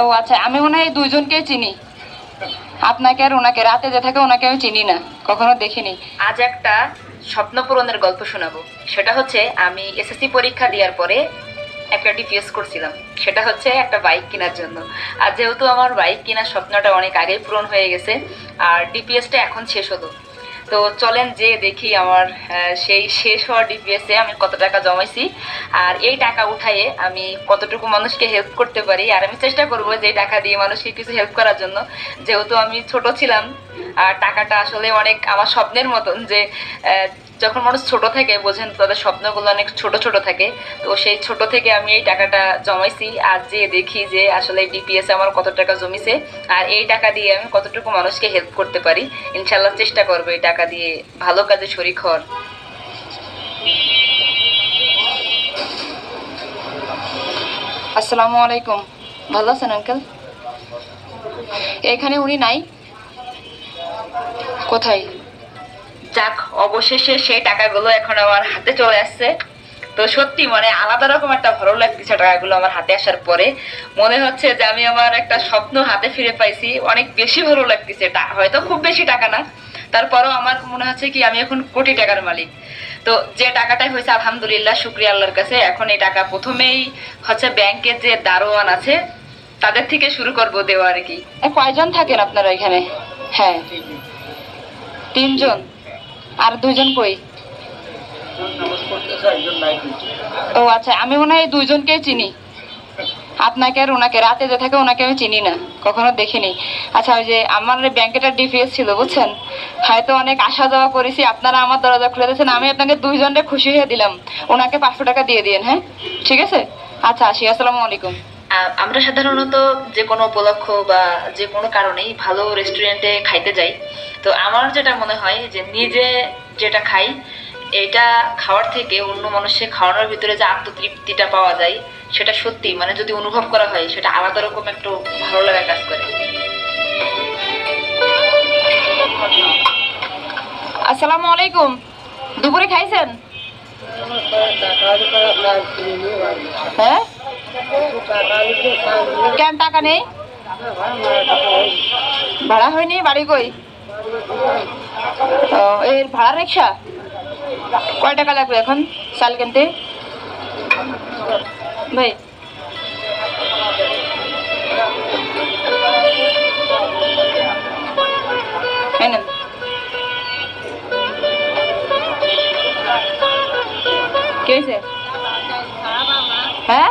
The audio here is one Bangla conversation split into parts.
ও আচ্ছা আমি মনে হয় দুইজনকে চিনি। আপনাকে আর ওনাকে, রাতে যে থাকে ওনাকে আমি চিনি না, কখনো দেখিনি। আজ একটা স্বপ্ন পূরণের গল্প শোনাবো। সেটা হচ্ছে, আমি এসএসসি পরীক্ষা দেওয়ার পরে একটা ডিপিএস করছিলাম। সেটা হচ্ছে একটা বাইক কেনার জন্য। আর যেহেতু আমার বাইক কেনার স্বপ্নটা অনেক আগেই পূরণ হয়ে গেছে, আর ডিপিএসটা এখন শেষ হলো। তো চলেন যে দেখি আমার সেই শেষ হওয়া ডিপিএসে আমি কত টাকা জমাইছি। আর এই টাকা উঠাইয়ে আমি কতটুকু মানুষকে হেল্প করতে পারি। আর আমি চেষ্টা করব যে টাকা দিয়ে মানুষকে কিছু হেল্প করার জন্য। যেহেতু আমি ছোট ছিলাম, আর টাকাটা আসলে অনেক আমার স্বপ্নের মতন যে যখন মানুষ ছোট থাকে, বোঝেন তাদের স্বপ্নগুলো অনেক ছোট ছোট থাকে। তো সেই ছোট থেকে আমি এই টাকাটা জমাইছি। আর যে দেখি যে আসলে ডিপিএস আমার কত টাকা জমিছে, আর এই টাকা দিয়ে আমি কতটুকু মানুষকে হেল্প করতে পারি ইনশাল্লাহ চেষ্টা করব এই টাকা দিয়ে ভালো কাজে শরিক হওয়ার। আসসালামু আলাইকুম। ভালো আছেন আঙ্কেল এখানে উনি নাই? কোথায়? যাক অবশেষে সেই টাকাগুলো এখন আমার হাতে চলে আসছে। তো সত্যি মানে আলাদা রকম একটা ভালো লাগতেছে টাকাগুলো আমার হাতে আসার পরে। মনে হচ্ছে যে আমি আমার একটা স্বপ্ন হাতে ফিরে পাইছি। অনেক বেশি ভালো লাগতেছে। হয়তো খুব বেশি টাকা না। তারপরও আমার মনে হচ্ছে কি, আমি এখন কোটি টাকার মালিক। তো যে টাকাটাই হয়েছে, আলহামদুলিল্লাহ, শুক্রিয়া আল্লাহর কাছে। এখন এই টাকা প্রথমেই হচ্ছে ব্যাংকের যে দারোয়ান আছে, তাদের থেকে শুরু করব দেওয়া আর কি। কয়জন থাকেন আপনারা এখানে? হ্যাঁ। তিনজন। আর দুইজন কই? ও আচ্ছা আমি মনে হয় দুইজনকেই চিনি। আপনাকে আর ওনাকে, রাতে যে থাকে ওনাকে আমি চিনি না, কখনো দেখিনি। আচ্ছা ওই যে আমার ব্যাংকেটা ডিপিএস ছিল, বুঝছেন? হয়তো অনেক আসা যাওয়া করেছি, আপনারা আমার দরজা খুলে দিয়েছেন, আমি আপনাকে দুইজনকে খুশি হয়ে দিলাম। ওনাকে পাঁচশো টাকা দিয়ে দিন হ্যাঁ? ঠিক আছে? আচ্ছা আসি, আসসালামু আলাইকুম। আমরা সাধারণত যে কোনো উপলক্ষ বা যে কোনো কারণেই ভালো রেস্টুরেন্টে খাইতে যাই। তো আমার যেটা মনে হয় যে নিজে যেটা খাই, এটা খাওয়ার থেকে অন্য মানুষের খাওয়ানোর ভিতরে যে আত্মতৃপ্তিটা পাওয়া যায়, সেটা সত্যি। মানে যদি অনুভব করা হয়, সেটা আলাদা রকম একটু ভালো লাগা কাজ করে। আসসালামু আলাইকুম। দুপুরে খাইছেন? হ্যাঁ? কেন টাকা নেই? ভাড়া হয়নি বাড়ি কই? এর ভাড়া রিক্সা? কয় টাকা লাগবে এখন চাল কিনতে? ভাই। নেন। হ্যাঁ?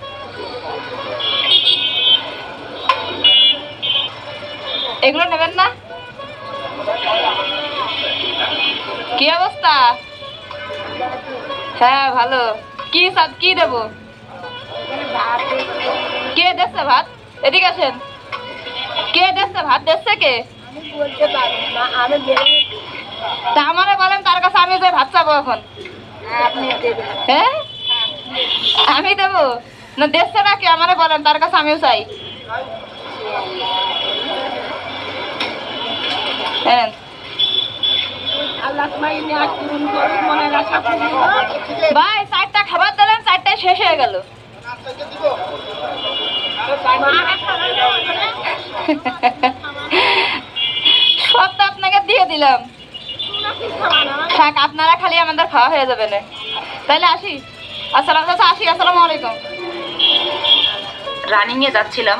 এগুলো নেবেন না? কি অবস্থা? হ্যাঁ ভালো। কি সাদ কি দেবো? কে দেখছে ভাত? এদিকে আসেন। কে দেখছে ভাত? দেখছে কে? তা আমারে বলেন, তার কাছে আমি যে ভাত চাবো এখন। হ্যাঁ? আমি দেবো? না দেখছে না নাকি আমারে বলেন, তার কাছে আমিও চাই। হ্যাঁ। ভাই, চারটা খাবার দিলেন চারটায় শেষ হয়ে গেল। সব আপনাকে দিয়ে দিলাম। থাক, আপনারা খালি আমাদের খাওয়া হয়ে যাবে না। তাহলে আসি। আসসালাম আসি, আসসালামু আলাইকুম। রানিংয়ে যাচ্ছিলাম।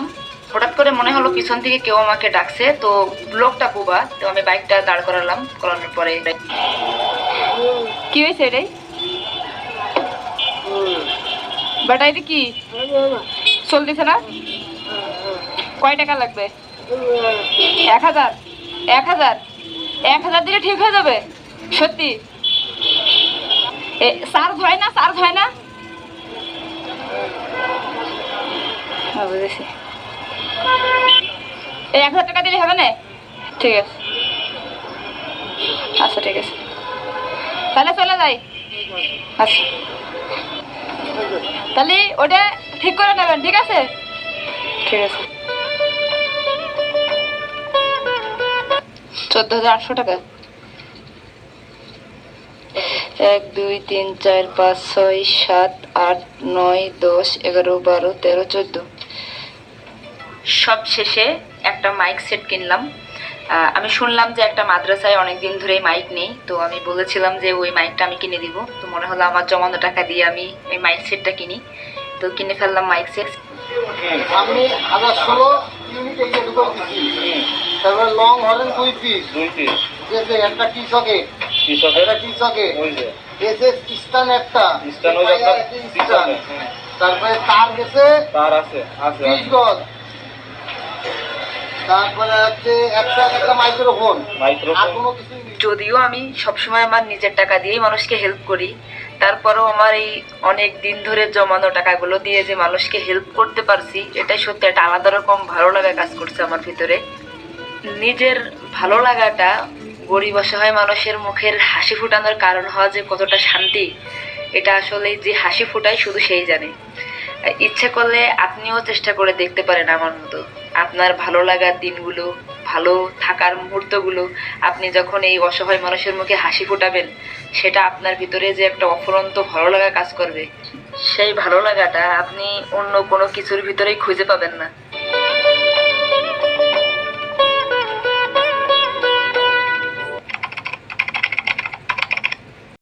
হঠাৎ করে মনে হলো পিছন থেকে কেউ আমাকে ডাকছে তো লোকটা বুবা তো আমি বাইকটা দাঁড় করালাম করানোর পরে। কি হয়েছে এটাই? বাটা এটা কি? চলতেছে না? কয় টাকা লাগবে? এক হাজার। এক হাজার। এক হাজার দিলে ঠিক হয়ে যাবে? সত্যি? চার্জ হয় না চার্জ হয় না? হ্যাঁ বুঝেছি। এক হাজার টাকা দিলে হবে না? ঠিক আছে। আচ্ছা ঠিক আছে। তাহলে চলে যাই। আচ্ছা। তাহলে ওটা ঠিক করে নেবেন, ঠিক আছে? ঠিক আছে। চোদ্দ হাজার আটশো টাকা। এক, দুই, তিন, চার, পাঁচ, ছয়, সাত, আট, নয়, দশ, এগারো, বারো, তেরো, চোদ্দ। সব শেষে একটা মাইক সেট কিনলাম। আমি শুনলাম যে একটা মাদ্রাসায় অনেক দিন ধরেই মাইক নেই তো আমি বলেছিলাম যে ওই মাইকটা আমি কিনে দিব। তো মনে হলো আমার জমানো টাকা দিয়ে আমি এই মাইক সেটটা কিনি। তো কিনে ফেললাম মাইক সেট আমি হাজার ষোলো ইউনিট এই যে দিচ্ছি তারপরে লং হরেন দুই পিস দুই পিস যে একটা টি সকেট কৃষকের এটা টি সকেট ওই যে। এস এস স্টান একটা। স্টান ওই আপনার। তারপরে তার গেছে তার আছে আছে গজ। তারপরে হচ্ছে একটা একটা মাইক্রোফোন আর কোনো কিছু যদিও আমি সবসময় আমার নিজের টাকা দিয়েই মানুষকে হেল্প করি তারপরেও আমার এই অনেক দিন ধরে জমানো টাকাগুলো দিয়ে যে মানুষকে হেল্প করতে পারছি এটাই সত্যি একটা আলাদা রকম ভালো লাগা কাজ করছে আমার ভিতরে। নিজের ভালো লাগাটা গরিব অসহায় মানুষের মুখের হাসি ফোটানোর কারণ হওয়া যে কতটা শান্তি এটা আসলে যে হাসি ফোটায় শুধু সেই জানে। ইচ্ছে করলে আপনিও চেষ্টা করে দেখতে পারেন আমার মতো। আপনার ভালো লাগার দিনগুলো, ভালো থাকার মুহূর্তগুলো আপনি যখন এই অসহায় মানুষের মুখে হাসি ফোটাবেন, সেটা আপনার ভিতরে যে একটা অফুরন্ত ভালো লাগা কাজ করবে। সেই ভালো লাগাটা আপনি অন্য কোনো কিছুর ভিতরেই খুঁজে পাবেন না।